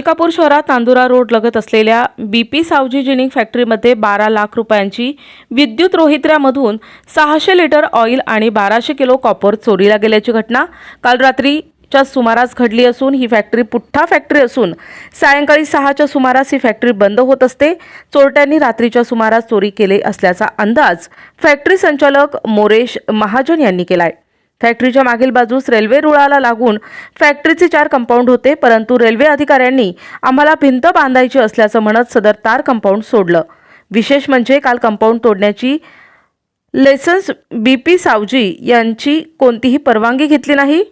मलकापूर शहरात नांदुरा रोड लगत असलेल्या बीपी सावजी जिनिंग फॅक्टरीमध्ये बारा लाख रुपयांची विद्युत रोहित्र्यामधून सहाशे लिटर ऑइल आणि बाराशे किलो कॉपर चोरीला गेल्याची घटना काल रात्रीच्या सुमारास घडली असून ही फॅक्टरी पुठ्ठा फॅक्टरी असून सायंकाळी सहाच्या सुमारास ही फॅक्टरी बंद होत असते. चोरट्यांनी रात्रीच्या सुमारास चोरी केले असल्याचा अंदाज फॅक्टरी संचालक मोरेश महाजन यांनी केलाय. फॅक्टरीच्या मागील बाजूस रेल्वे रुळाला लागून फॅक्टरीचे चार कंपाऊंड होते परंतु रेल्वे अधिकाऱ्यांनी आम्हाला भिंत बांधायची असल्याचं म्हणत सदर तार कंपाऊंड सोडलं. विशेष म्हणजे काल कंपाऊंड तोडण्याची लेसन्स बी पी सावजी यांची कोणतीही परवानगी घेतली नाही.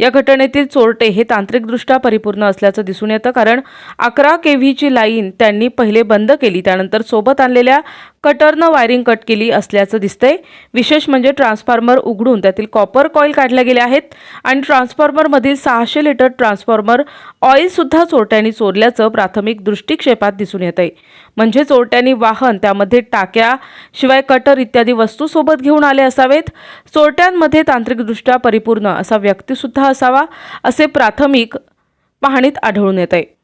या घटनेतील चोरटे हे तांत्रिकदृष्ट्या परिपूर्ण असल्याचं दिसून येतं कारण अकरा के व्हीची लाईन त्यांनी पहिले बंद केली त्यानंतर सोबत आणलेल्या कटरनं वायरिंग कट केली असल्याचं दिसतंय. विशेष म्हणजे ट्रान्सफॉर्मर उघडून त्यातील कॉपर कॉईल काढल्या गेल्या आहेत आणि ट्रान्सफॉर्मरमधील सहाशे लिटर ट्रान्सफॉर्मर ऑइलसुद्धा चोरट्यांनी चोरल्याचं प्राथमिक दृष्टिक्षेपात दिसून येतंय. म्हणजे चोरट्यांनी वाहन त्यामध्ये टाक्या शिवाय कटर इत्यादी वस्तू सोबत घेऊन आले असावेत. चोरट्यांमध्ये तांत्रिकदृष्ट्या परिपूर्ण असा व्यक्तीसुद्धा असावा असे प्राथमिक पाहणीत आढळून येत आहे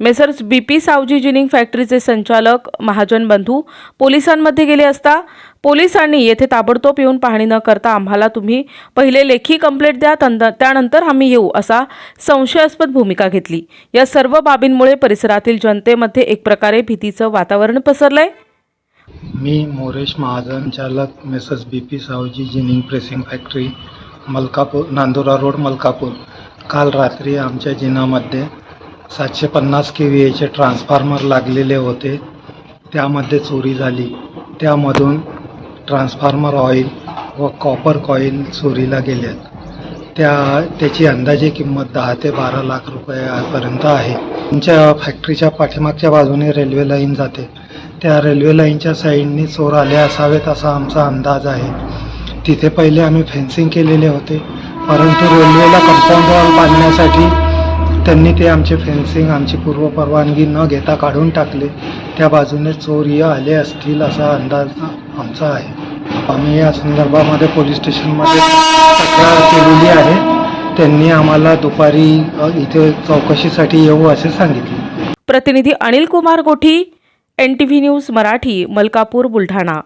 Messrs B P Savji ginning फॅक्टरीचे संचालक महाजन बंधू पोलिसांमध्ये गेले असता पोलिसांनी येथे ताबडतोब येऊन पाहणी न करता आम्हाला तुम्ही पहिले लेखी कंप्लेंट द्या तंद- त्यानंतर आम्ही येऊ असा संशयास्पद भूमिका घेतली. या सर्व बाबींमुळे परिसरातील जनतेमध्ये एक प्रकारे भीतीचं वातावरण पसरलंय. मी मोरेश महाजन चालक Messrs B P Savji ginning pressing factory Malkapur Nandura road Malkapur. काल रात्री आमच्या जिनामध्ये सातशे पन्नास के व्ही एचे ट्रान्सफॉर्मर लागलेले होते. त्यामध्ये चोरी झाली. त्यामधून ट्रान्सफॉर्मर ऑइल व कॉपर कॉईल चोरीला गेल्यात त्या त्याची अंदाजे किंमत दहा ते बारा लाख रुपयापर्यंत आहे. आमच्या फॅक्टरीच्या पाठीमागच्या बाजूने रेल्वे लाईन जाते. त्या रेल्वे लाईनच्या साईडनी चोर आले असावेत असा आमचा अंदाज आहे. तिथे पहिले आम्ही फेन्सिंग केलेले होते. परंतु रेल्वेला कंपाऊंड वॉल बांधण्यासाठी त्यांनी ते आमचे फेन्सिंग आमची पूर्व परवानगी न घेता काढून टाकले. त्या बाजूने चोर आले असतील असा अंदाज आमचा आहे. आम्ही या संदर्भामध्ये पोलीस स्टेशनमध्ये तक्रार केलेली आहे. त्यांनी आम्हाला दुपारी इथे चौकशीसाठी येऊ असे सांगितले. प्रतिनिधी Anil Kumar Gothi N T V news Marathi Malkapur Buldhana.